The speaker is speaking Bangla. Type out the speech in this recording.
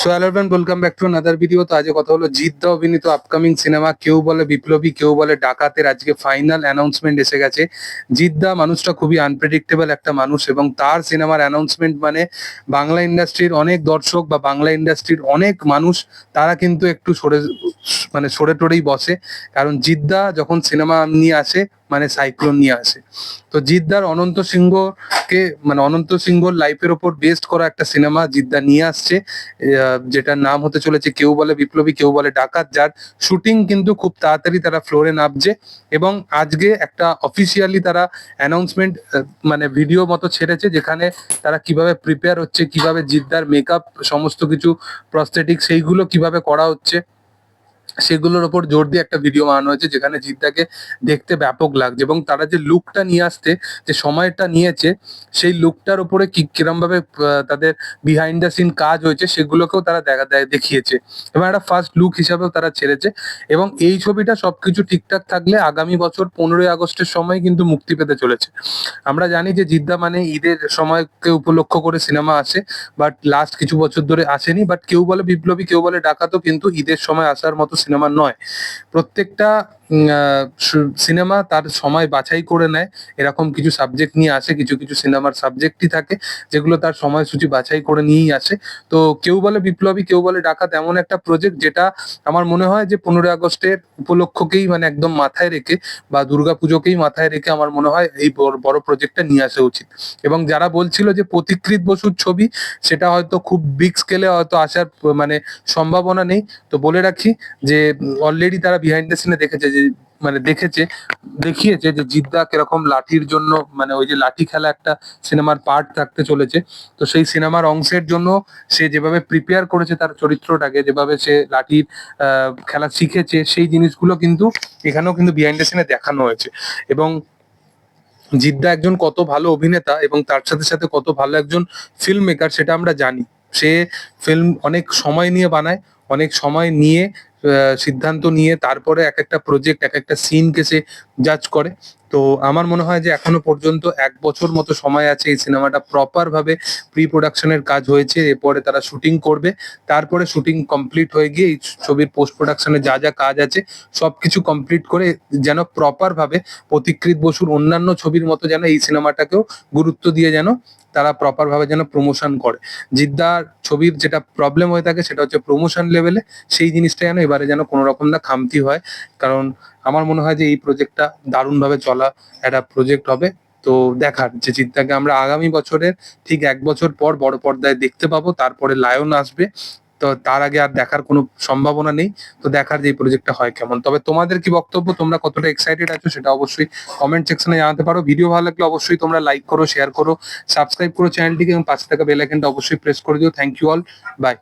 So everyone welcome back to another video তো আজকে কথা হলো জিদ্দা অভিনীত আপকামিং সিনেমা কেউ বলে বিপ্লবী, কেউ বলে ডাকাতের। আজকে ফাইনাল অ্যানাউন্সমেন্ট এসে গেছে। জিদ্দা মানুষটা খুবই আনপ্রেডিক্টেবল একটা মানুষ এবং তার সিনেমার অ্যানাউন্সমেন্ট মানে বাংলা ইন্ডাস্ট্রির অনেক দর্শক বা বাংলা ইন্ডাস্ট্রির অনেক মানুষ, তারা কিন্তু একটু সরে মানে সরে টরেই বসে। কারণ জিদ্দা যখন সিনেমা নিয়ে আসে মানে সাইক্লোন নিয়ে আসে। তো জিদ্দার অনন্ত সিংহকে মানে অনন্ত সিংহর লাইফের ওপর বেস্ট করা একটা সিনেমা জিদ্দা নিয়ে আসছে। যেটার নাম হতে চলেছে কেউ বলে বিপ্লবী, কেউ বলে ডাকাত, যার শুটিং কিন্তু খুব তাড়াতাড়ি তারা ফ্লোরে নামছে এবং আজকে একটা অফিসিয়ালি তারা অ্যানাউন্সমেন্ট মানে ভিডিও মতো ছেড়েছে যেখানে তারা কীভাবে প্রিপেয়ার হচ্ছে, কীভাবে জিদ্দার মেকআপ, সমস্ত কিছু প্রস্থেটিক সেইগুলো কীভাবে করা হচ্ছে। সেগুলোর ওপর জোর দিয়ে একটা ভিডিও বানানো হয়েছে যেখানে জিদ্দাকে দেখতে ব্যাপক লাগছে এবং তারা যে লুকটা নিয়ে আসতে যে সময়টা নিয়েছে সেই লুকটার উপরে কি কিরম ভাবে আহ, তাদের বিহাইন্ড দ্য সিন কাজ হয়েছে সেগুলোকেও তারা দেখা দেখিয়েছে এবং একটা ফার্স্ট লুক হিসাবেও তারা ছেড়েছে এবং এই ছবিটা সবকিছু ঠিকঠাক থাকলে আগামী বছর পনেরোই আগস্টের সময় কিন্তু মুক্তি পেতে চলেছে। আমরা জানি যে জিদ্দা মানে ঈদের সময়কে উপলক্ষ করে সিনেমা আসে বাট লাস্ট কিছু বছর ধরে আসেনি বাট কেউ বলে বিপ্লবী কেউ বলে ডাকাতও কিন্তু ঈদের সময় আসার মতো সিনেমা নয়। প্রত্যেকটা সিনেমা তার সময় বাছাই করে নেয়। এরকম কিছু সাবজেক্ট নিয়ে আসে, কিছু কিছু সিনেমার সাবজেক্টই থাকে, যেগুলো তার সময়সূচি বাছাই করে নিয়েই আসে। তো কেউ বলে বিপ্লবী, কেউ বলে ডাকাত এমন একটা প্রজেক্ট যেটা আমার মনে হয় যে পনেরোই আগস্টের উপলক্ষকেই মানে একদম মাথায় রেখে বা দুর্গাপুজোকেই মাথায় রেখে আমার মনে হয় এই বড় প্রজেক্টটা নিয়ে আসা উচিত। এবং যারা বলছিল যে প্রতিকৃত বসুর ছবি, সেটা হয়তো খুব বিগ স্কেলে হয়তো আসার মানে সম্ভাবনা নেই। তো বলে রাখি যে অলরেডি তারা বিহাইন্ড দ্য সিনে দেখেছে যে মানে দেখেছে, দেখিয়েছে যে জিদ্দা কীরকম লাঠির জন্য মানে ওই যে লাঠি খেলা একটা সিনেমার পার্ট থাকতে চলেছে। তো সেই সিনেমার অংশের জন্য সে যেভাবে প্রিপেয়ার করেছে তার চরিত্রটাকে, যেভাবে সে লাঠির খেলা শিখেছে, সেই জিনিসগুলো কিন্তু এখানেও কিন্তু বিহাইন্ড দ্য সিনে দেখানো হয়েছে। এবং জিদ্দা একজন কত ভালো অভিনেতা এবং তার সাথে সাথে কত ভালো একজন ফিল্ম মেকার সেটা আমরা জানি। সে ফিল্ম অনেক সময় নিয়ে বানায়, অনেক সময় নিয়ে সিদ্ধান্ত নিয়ে তারপরে এক একটা প্রজেক্ট এক একটা সিনকে সে জাজ করে। তো আমার মনে হয় যে এখনও পর্যন্ত এক বছর মতো সময় আছে এই সিনেমাটা প্রপার ভাবে প্রি প্রোডাকশনের কাজ হয়েছে, এরপরে তারা শুটিং করবে, তারপরে শুটিং কমপ্লিট হয়ে গিয়ে এই ছবির পোস্ট প্রোডাকশনে যা যা কাজ আছে, সবকিছু কমপ্লিট করে যেন প্রপার ভাবে প্রতিকৃত বসুর অন্যান্য ছবির মতো যেন এই সিনেমাটাকেও গুরুত্ব দিয়ে যেন তারা প্রপার ভাবে যেন প্রমোশন করে। জিদ্দার ছবির যেটা প্রবলেম হয়ে থাকে সেটা হচ্ছে প্রমোশন লেভেলে সেই জিনিসটা যেন এবারে যেন কোনো রকম না খামতি হয়। কারণ আমার মনে হয় যে এই প্রজেক্টটা দারুণভাবে চলা একটা প্রজেক্ট হবে। তো দেখার যে চিত্তাকে আমরা আগামী বছরের ঠিক এক বছর পর বড় পর্দায় দেখতে পাবো, তারপরে লায়ন আসবে। তো তার আগে আর দেখার কোনো সম্ভাবনা নেই। তো দেখার যে প্রজেক্টটা হয় কেমন? তবে তোমাদের কি বক্তব্য? তোমরা কতটা এক্সাইটেড আছো সেটা অবশ্যই কমেন্ট সেকশনে জানাতে পারো। ভিডিও ভালো লাগলে অবশ্যই তোমরা লাইক করো শেয়ার করো সাবস্ক্রাইব করো চ্যানেলটিকে এবং পাশে থাকা বেল আইকনটা অবশ্যই প্রেস করে দিও। Thank you all by